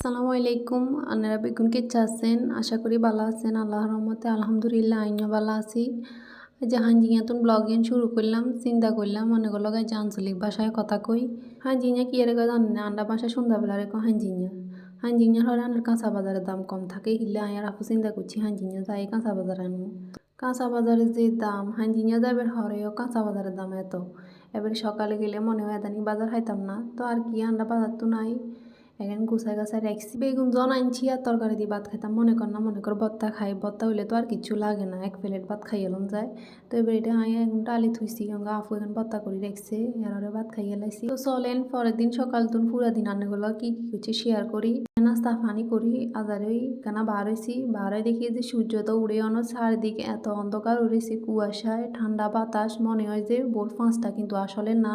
আসসালামু আলাইকুম। আপনারা বেগুন কেচ্ছা আছেন। আশা করি ভালো আছেন। আল্লাহর রহমতে আলহামদুলিল্লাহ আইনও ভালো আছি। যে হাঞ্জিয়া তুন ব্লগিং শুরু করলাম, চিন্তা করলাম, মনে করল যে আঞ্চলিক ভাষায় কথা কই। হাঞ্জিয়া কি এর জানেন না, আন্ডা ভাষা সন্ধ্যাবেলা রেখো হাঞ্জিয়া হাঞ্জিয়া হরে আনার কাঁচা বাজারের দাম কম থাকে হিলে আয়ার আপু চিন্তা করছি হাঞ্জিয়া যাই কাঁচা বাজার আনব কাঁচা বাজারে যে দাম হাঞ্জিয়া যাবে হরেও কাঁচা বাজারের দাম এত। এবার সকালে গেলে মনে হয় এদানি বাজার খাইতাম না, তো আর কি আন্ডা বাজার তো নাই। এখানে গুছাই গাছাই রাখছি। বেগুন জন আনছি আর তরকারি দিয়ে ভাত খাইতাম। মনে কর না, মনে কর বত্তা খাই। বত্তা হইলে তো আর কিছু লাগে না। এক প্লেট ভাত খাই এলাম যায়। তো এবার এটা আই এখন ডালি থুইছি। গঙ্গা আফু এখন বত্তা করে রাখছে। এর ভাত খাই লাইছি। তো চলেন, পরের দিন সকাল তুন পুরা দিন আনেগুলো কি কি করছি শেয়ার করি। নাস্তা ফানি করি। আদারই কেন বার হয়েছি বার হয়ে দেখি যে সূর্য তো উড়ে অনো চারিদিকে। এত অন্ধকার উড়েছে কুয়াশায়। ঠান্ডা বাতাস। মনে হয় যে বোর পাঁচটা কিন্তু আসলে না।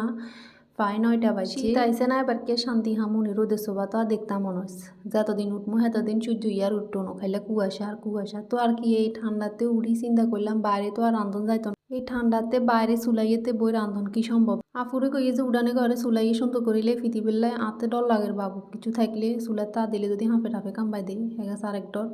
প্রায় নয়টা বাজছে তাইছে না এবার কে শান্তি হামুনি রোদে শোভা তো আর দেখতাম মনে হচ্ছে যতদিন উঠমো এতদিন সূর্য ইয়ার উঠতো না খাইলে কুয়াশা আর কুয়াশা তো আর কি এই ঠান্ডাতে উড়ি চিন্তা করলাম বাইরে তো আর রান্ধন যাইতো এই ঠান্ডাতে বাইরে চুলাইয়েতে বই রান্ধন কি সম্ভব? আফুরে কইয়ে যে উড়ানে ঘরে চুলাইয়ে সুন্দর করিলে ফিতি বেলায় আতে ডর লাগের বাবু। কিছু থাকলে চুলার তা দিলে যদি হাঁপে টাফে কামবাই দেয় এগাছ আরেক ডর।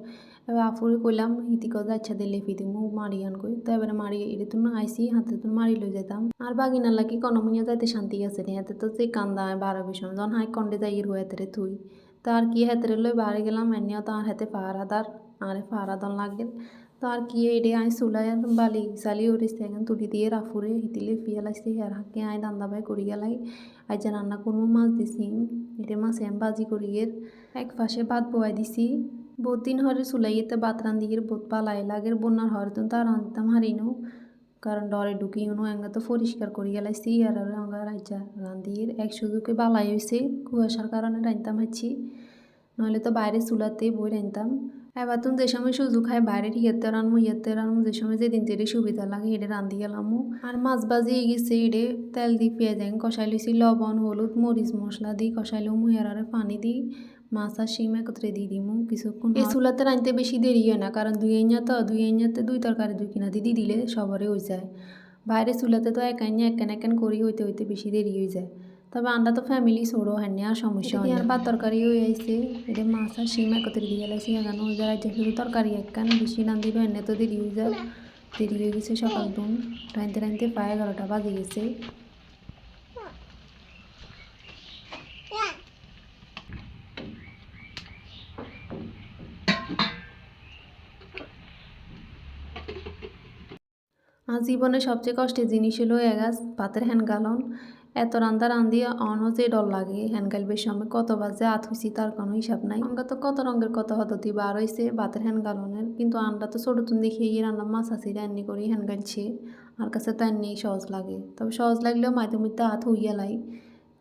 এবার আফুরে কইলাম হিতি কথা ইচ্ছা দিলে ফিতি মারি আন কই। তো এবারে মারি এটা তুমি আইসি হাতে তুমি মারি লই যেতাম আর বাগিনা লাগি কনমুনিয়া যাইতে শান্তি আছে নি হাতে তো যে কান্দা বারো ভীষণ জন হাই কন্ডে যাই ইর হয়ে থুই। তো আর কি হাতে লই বাড়ি গেলাম এনিও তো আর হাতে ফারাদার আরে ফারাদন লাগে তো আর কি এডে আই চুলাই বালি চালি উড়িছে এখন তুলি দিয়ে রাফুরে হিতিলে ফিয়ালাইছে আর হাকে আই দান্দা বাই করি গেলাই আই যে রান্না করব মাছ দিছি এটা মাছ এম বাজি করি এর এক পাশে ভাত বয়াই দিছি বহুত দিন হরে চুলাইতে ভাত রান্দির বহুত পালাই লাগের বন্যার হরে তো তা রান্ধতাম হারিনো কারণ ডরে ঢুকি উনো এঙ্গা তো পরিষ্কার করি গেলাইছি আর অঙ্গা রাইজা রান্দির এক সুযোগে বালাই হয়েছে কুয়াশার কারণে রান্তাম হাচ্ছি নইলে তো বাইরে চুলাতে বই রান্তাম এবার তুমি যে সময় সুযোগ খাই বাইরের ইয়েতে রানমু ইয়েতে রানমু যে সময় যেদিন যেটি সুবিধা লাগে এটা রান্ধি গেলামু আর মাছ বাজি গেছে এডে তেল দি পেঁয়াজ কষাই লইছি লবণ হলুদ মরিচ মশলা দি কষাই লমু এরারে পানি দি মাছ আর শিম একত্রে দিয়ে দিমু কিছুক্ষণ এই চুলাতে রাঁধতে বেশি দেরি হয় না কারণ দুই আইনা তো দুই আইনাতে দুই তরকারি দুই কিনা দিয়ে দিলে সবারই হয়ে যায় বাইরে চুলাতে তো এক আইনা একান একান করি হইতে হইতে বেশি দেরি হয়ে যায় তবে আন্ডা তো ফ্যামিলি ছোড়ো হ্যাঁ আর সমস্যা হয় আর বা তরকারি হয়ে আইছে এটা মাছ আর শিম একত্রে দিয়ে গেলাইছি এখানে হয়ে যায় শুধু তরকারি একখান বেশি রান্ধিবে এনে তো দেরি হয়ে যায় দেরি হয়ে গেছে সকাল তুন রাঁধতে রাঁধতে প্রায় এগারোটা বাজে গেছে জীবনে সবচেয়ে কষ্টের জিনিস হলো এগাছ পাতের হ্যান গালন এত রান্দা রান্ধি অনও যে ডর লাগে হ্যান গালবের সময় কত বাজে আত হইছি তার কোনো হিসাব নাই। আমরা তো কত রঙের কত হততি বার হয়েছে ভাতের হ্যান গালনের কিন্তু আমরা তো ছোটো তুন দেখে গিয়ে রান্না মাছ আসি রান্নি করি হ্যান গালছি আর কাছে তো এমনি সহজ লাগে। তবে সহজ লাগলেও মাঝে মধ্যে হাত হইয়া লাই,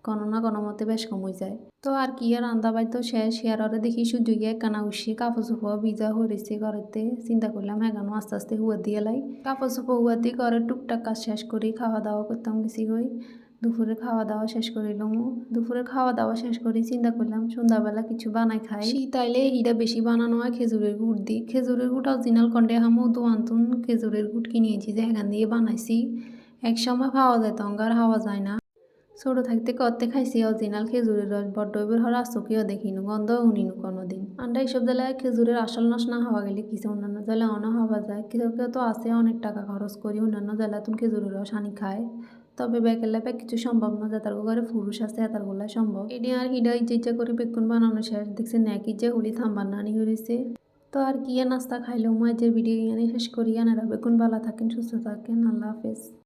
কোনো না কোনো মতে বেশ কমই যায়। তো আর কি আর বাই তো শেষ, হেয়ারে দেখি সূর্য গিয়ে কানা উসি, কাপড় চোপড় ভিজা হয়েছে ঘরেতে, চিন্তা করলাম এগানো আস্তে আস্তে হুয়া দিয়ে লাই। কাপড় চোপড় হুয়া দিয়ে ঘরে টুকটাক কাজ শেষ করি, খাওয়া দাওয়া করতাম গেছি গই। দুপুরে খাওয়া দাওয়া শেষ করিলাম দুপুরে খাওয়া দাওয়া শেষ করি চিন্তা করলাম, সন্ধ্যাবেলা কিছু বানাই খাই। শীত আইলে হিটা বেশি বানানো হয় খেজুরের গুড় দিই খেজুরের গুড় অরিজিনাল কন্ডে হামো দোয়ান্তুন খেজুরের গুড় কিনিয়েছি যে এখান দিয়ে বানাইছি। এক সময় পাওয়া যায় তঙ্গার হাওয়া যায় না। ছোটো থাকতে করতে খাইছি অরিজিনাল খেজুরের রস, বড্ড এবার হর আসকিও দেখিনু, গন্ধ শুনিনু কোনোদিন। আন্ডা এইসব জেলায় খেজুরের আসল নস না হওয়া গেলে কিছু অন্যান্য জেলা অনা হওয়া যায়। কেউ কেউ তো আছে অনেক টাকা খরচ করি অন্যান্য জেলায় তুমি খেজুরের রস আনি খায়। তবে বেকের লাপে কিছু সম্ভব না যাতার ঘরে পুরুষ আছে এতার গোলা সম্ভব এটি আর হিডা ইচ্ছে ইচ্ছা করে বেকুন বানানো শেষ। দেখছে নাকি যে হুলি থাম্বার নানি হয়েছে তো আর কি নাস্তা খাইলেও মাঝের ভিডিও এনে শেষ করি। আনারা বেগুন ভালো থাকেন, সুস্থ থাকেন। আল্লাহ হাফেজ।